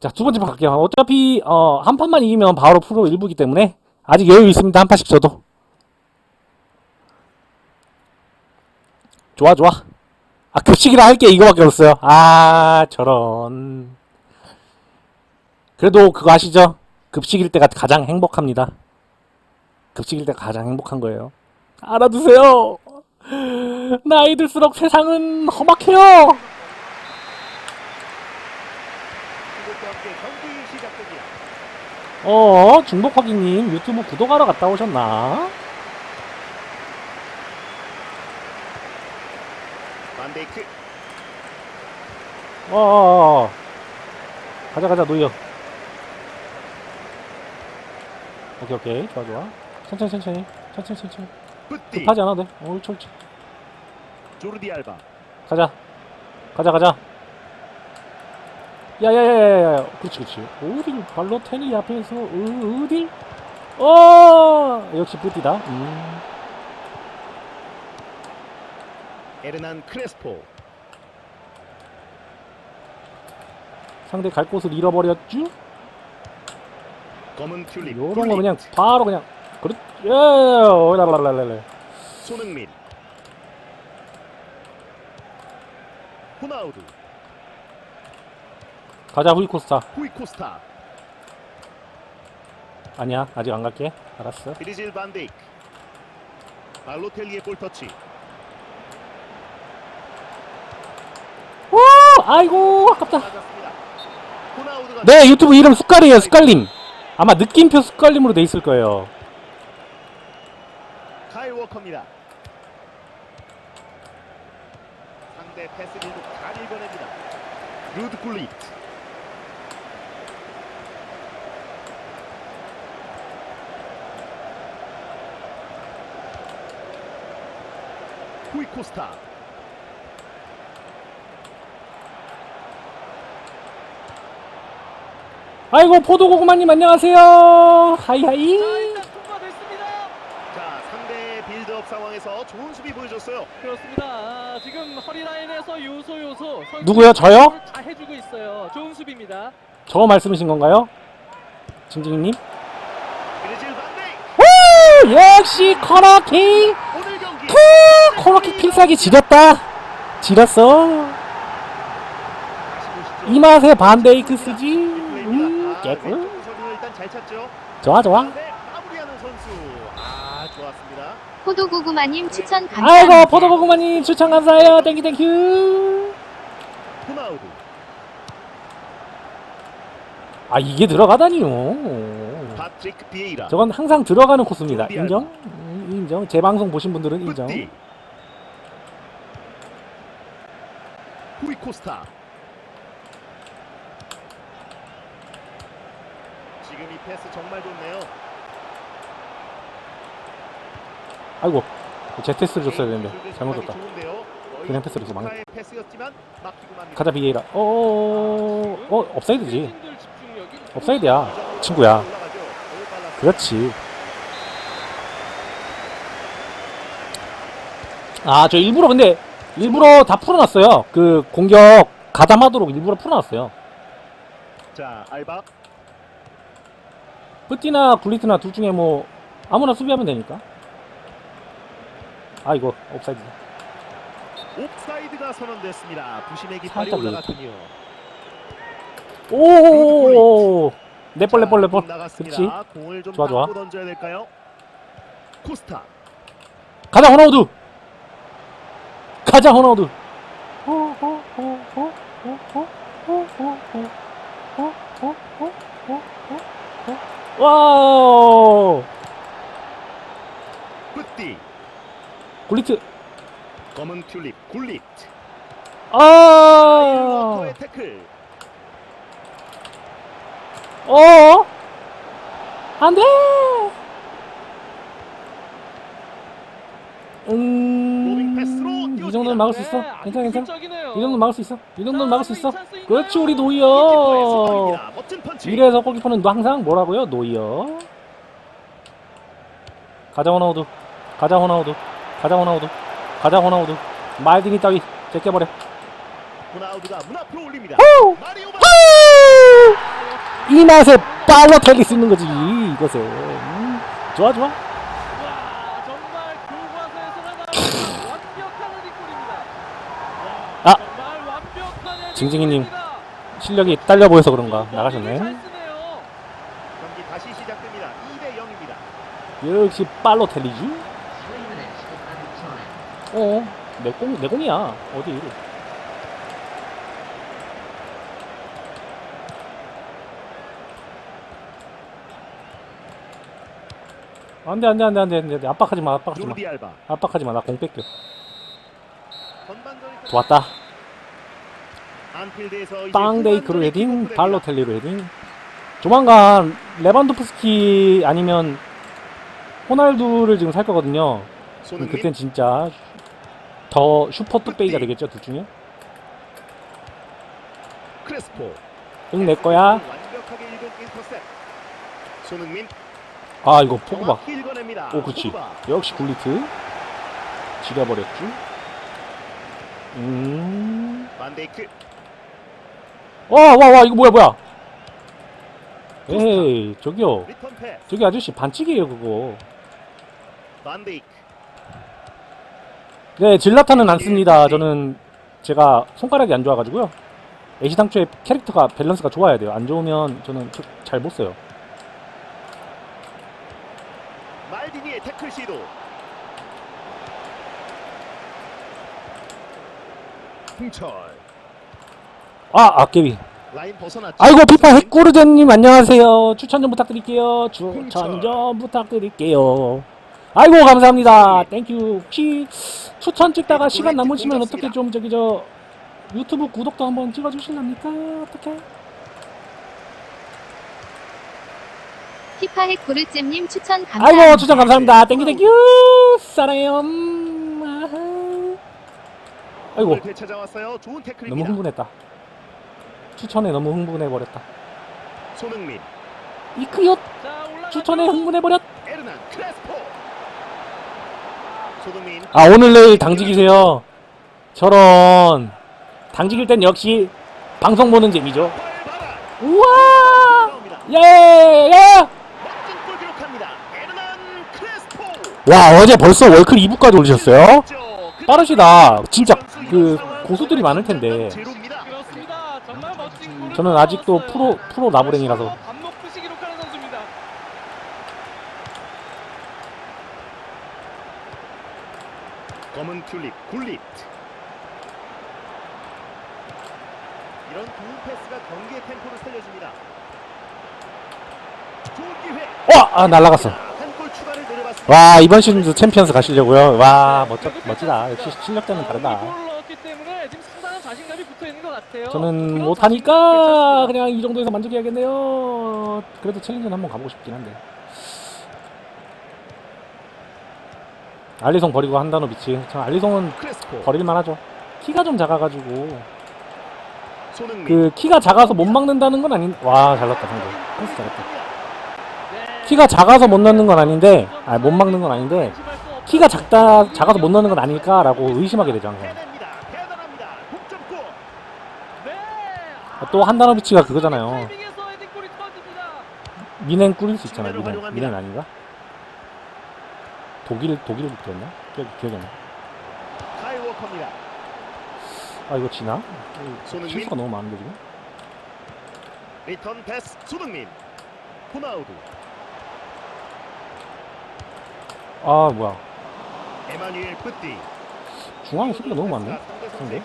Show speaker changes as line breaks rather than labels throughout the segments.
자, 두 번째 판 갈게요. 어차피, 어, 한 판만 이기면 바로 프로 1부기 때문에 아직 여유 있습니다. 한 판씩 줘도. 좋아, 좋아. 아, 급식이라 할 게 이거밖에 없어요. 아, 저런. 그래도 그거 아시죠? 급식일 때가 가장 행복합니다. 급식일 때가 가장 행복한 거예요. 알아두세요. 나이 들수록 세상은 험악해요.
이것과 함께 경기 시작됩니다.
어, 중복확인님 유튜브 구독하러 갔다 오셨나?
반데이크
어, 어, 어. 가자, 가자, 노이어. 오케이, 오케이. 좋아, 좋아. 천천히, 천천히. 천천히, 천천히. 급하지 않아도 돼. 어, 옳지, 옳지.
조르디 알바
가자. 가자, 가자. 야, 야, 야, 야, 야. 그렇지, 그렇지. 어딜 발로테니 앞에서, 어, 어딜? 어! 역시 뿌띠다. 음.
에르난 크레스포
상대 갈 곳을 잃어버렸쥬?
검은 튤립
요런 거 그냥 바로 그냥 그렇 예 오라라라라라
손흥민 호나우두
가자 후이코스타.
후이코스타.
아니야 아직 안 갈게. 알았어.
비리질 반데이크 발로텔리의 볼터치.
오 아이고 아깝다. 네 유튜브 이름 숟갈이에요 숟갈님 아마 느낌표 숟갈님으로 돼 있을 거예요.
카일 워커입니다. 상대 패스를 잘 읽어냅니다. 루드 굴리 후이 코스타
아이고 포도고구마님 안녕하세요 하이하이
자 상대의 빌드업 상황에서 좋은 수비 보여줬어요
그렇습니다. 아, 지금 허리 라인에서 요소 요소 선수
누구요? 저요?
다 해주고 있어요. 좋은 수비입니다.
저 말씀이신 건가요 징징이님 오 역시 코너킥 푸 코너킥 필살기 지렸다. 지렸어. 이 맛에 반데이크 쓰지. 음
찼죠
좋아 좋아.
포도고구마님 추천 감사합니다.
아이고 포도고구마님 추천 감사해요. 땡큐 땡큐 아 이게 들어가다니요. 저건 항상 들어가는 코스입니다. 인정? 음, 인정 제 방송 보신 분들은 인정
뿌띠 후이 코스타 지금 이 패스 정말 좋네요
아이고 제테스를 줬어야 되는데
네,
잘못 줬다 그냥 패스를 줬어, 망-
조카의 패스였지만 막히고 맙니다.
가자 비에이라 어어어 어, 업사이드지 업사이드야 친구야. 그렇지 아 저 일부러 근데 일부러 다 풀어놨어요 그 공격 가담하도록 일부러 풀어놨어요
자 알바
뿌띠나 굴리트나 둘 중에 뭐 아무나 수비하면 되니까 아 이거 옵사이드
옵사이드가 선언됐습니다. 부심의 깃발이
살짝
올라갔군요.
오내볼내볼내볼
자, 나갔습니다.
그렇지
공을 좀
좋아, 좋아.
던져야 될까요? 코스타
가자 호나우두 가자 호나우두. 와우.
뿌띠.
굴리트.
검은 튤립 굴릿.
아. 어? 안 돼! 음, 정도는 막을 수 있어.
네,
괜찮아, 괜찮아.
이
정도는 막을 수 있어. 이 정도는 막을 수 있어. 그렇지, 우리 노이어. 이래서 골키퍼는 항상 뭐라고요? 노이어. 가자, 호나우두. 가자, 호나우두. 가자, 호나우두. 가자, 호나우두. 말디니 따위. 제껴버려.
호나우드가 문 앞으로 올립니다 마
후! 이 맛에 빨로텔리 쓰는 거지 이것에 음, 좋아 좋아
와 정말 교과서에서나 나오는 완벽한 헤딩골입니다. 와,
아.
정말 완벽한
징징이님. 실력이 딸려 보여서 그런가 나가셨네.
경기 다시 시작됩니다. 2대 0입니다.
역시 빨로 텔리지 어 내 공 내 공이야 어디 안돼 안돼 안돼 안돼 안돼 압박하지 마 압박하지 마. 압박하지 마나 공 뺏겨 좋았다
후반전이
헤딩
기록됩니다.
발로텔리로 헤딩. 조만간 레반도프스키 아니면 호날두를 지금 살 거거든요. 그땐 진짜 더 슈퍼 뚝배기가 되겠죠 둘 중에?
크레스포.
응 내 거야.
손흥민.
아 이거 포그바. 오
포그바.
역시 굴리트. 지려버렸지. 음.
반데이크
와 와 와 이거 뭐야 뭐야? 에이 저기요. 저기 아저씨 반칙이에요 그거. 네 질라타는 안 씁니다. 저는 제가 손가락이 안 좋아가지고요. 애시당초에 캐릭터가 밸런스가 좋아야 돼요. 안 좋으면 저는 잘 못 써요.
말디니의 태클 시도. 홍철
아 아깨비.
라인 벗어났죠.
아이고 피파 핵꾸르제님 안녕하세요. 추천 좀 부탁드릴게요. 추천 좀 부탁드릴게요. 아이고 감사합니다. 땡큐 혹시 추천 찍다가 시간 남으시면 어떻게 좀 저기 저 유튜브 구독도 한번 찍어주실랍니까? 어떻게
피파핵 고르잼님 추천 감사합니다.
아이고 추천 감사합니다. 땡큐 땡큐 사랑해요. 음, 아하. 아이고.
되찾아왔어요. 좋은.
너무 흥분했다 추천에 너무 흥분해 버렸다.
손흥민,
이크요. 추천에 흥분해 버렸!
크레스포. 손흥민,
아 오늘 내일 당직이세요. 저런. 당직일 땐 역시 방송 보는 재미죠. 우와. 예예.
에르난, 크레스포.
와 어제 벌써 월클 2부까지 올리셨어요?
그
빠르시다. 진짜 그 고수들이 많을 텐데 저는 아직도. 프로 프로 나부랭이라서.
검은 튤립, 굴립. 이런 좋은 패스가 경기의 템포를 살려줍니다. 좋은 기회.
와아 날라갔어. 와 이번 시즌도 챔피언스 가시려고요 와 멋져 멋지다 역시 실력자는 다르다
같아요.
저는 못하니까
자신감이
그냥 이 정도에서 만족해야겠네요. 그래도 챌린저는 한번 가보고 싶긴 한데. 알리송 버리고 한다노 비치. 참 알리송은 버릴만 하죠. 키가 좀 작아가지고. 그 키가 작아서 못 막는다는 건 아닌 와 잘났다 상대. 패스 잘했다.
네.
키가 작아서 못 넣는 건 아닌데 아못 막는 건 아닌데 키가 작다 작아서 못 넣는 건 아닐까라고 의심하게 되죠 항상
해냅니다. 대단합니다. 동점골.
네. 아,
또 한다노비치가 그거잖아요. 미넨 꾸릴 수 있잖아요 미넨. 미넨 아닌가? 독일 독일 국기였나? 기억, 기억이 안 나. 아 이거 지나? 실수가 너무 많은데 지금?
리턴 패스 손흥민. 호나우두.
아 뭐야
에마뉴엘 뿌띠.
중앙에 수비가 너무 많네
상대.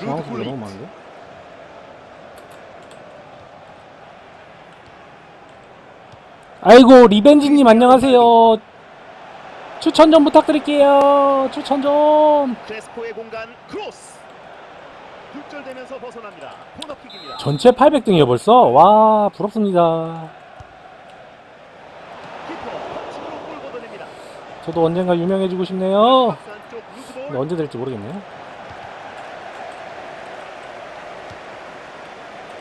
중앙
루드
수비가 너무. 많은데? 아이고 리벤지님 안녕하세요 추천 좀 부탁드릴게요 추천 좀
크레스포의 공간 크로스. 굴절되면서 벗어납니다. 코너킥입니다.
전체 800등이요 벌써? 와 부럽습니다
키퍼 터치로 골 걷어냅니다.
저도 언젠가 유명해지고 싶네요
박스 안쪽 루즈볼.
근데 언제 될지 모르겠네요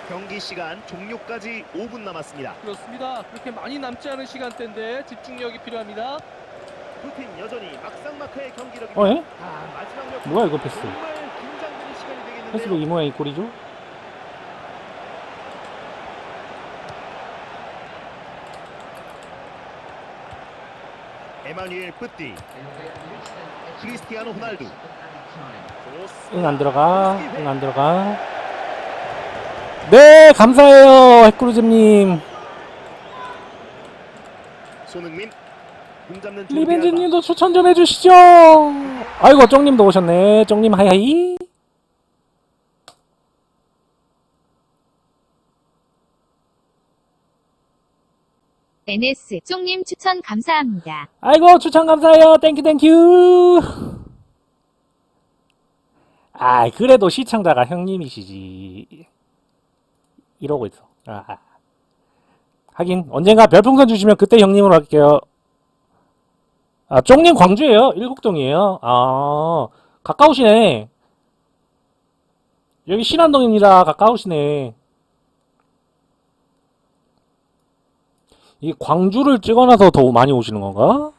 경기 시간 종료까지 5분 남았습니다.
그렇습니다. 그렇게 많이 남지 않은 시간대인데 집중력이 필요합니다.
푸틴 여전히 막상막하의 경기력이
어, 예?
아, 마지막 역
뭐야, 이거 패스.
긴장되는 시간이 되겠는데.
패스로 이 모양이 꼴이죠?
에마뉘엘 뿌띠 크리스티아노 호날두
응, 안 들어가. 응, 안 들어가. 네 감사해요 핵크루즈님.
손흥민
리벤지님도 추천 좀 해주시죠. 아이고 쫑님도 오셨네. 쫑님 하이하이.
NS 쪽님 추천 감사합니다.
아이고 추천 감사해요. 땡큐 땡큐. 아 그래도 시청자가 형님이시지 이러고 있어. 아. 하긴 언젠가 별풍선 주시면 그때 형님으로 할게요. 아 쫑님 광주예요? 일곡동이에요? 아 가까우시네. 여기 신안동입니다. 가까우시네. 이 광주를 찍어놔서 더 많이 오시는 건가?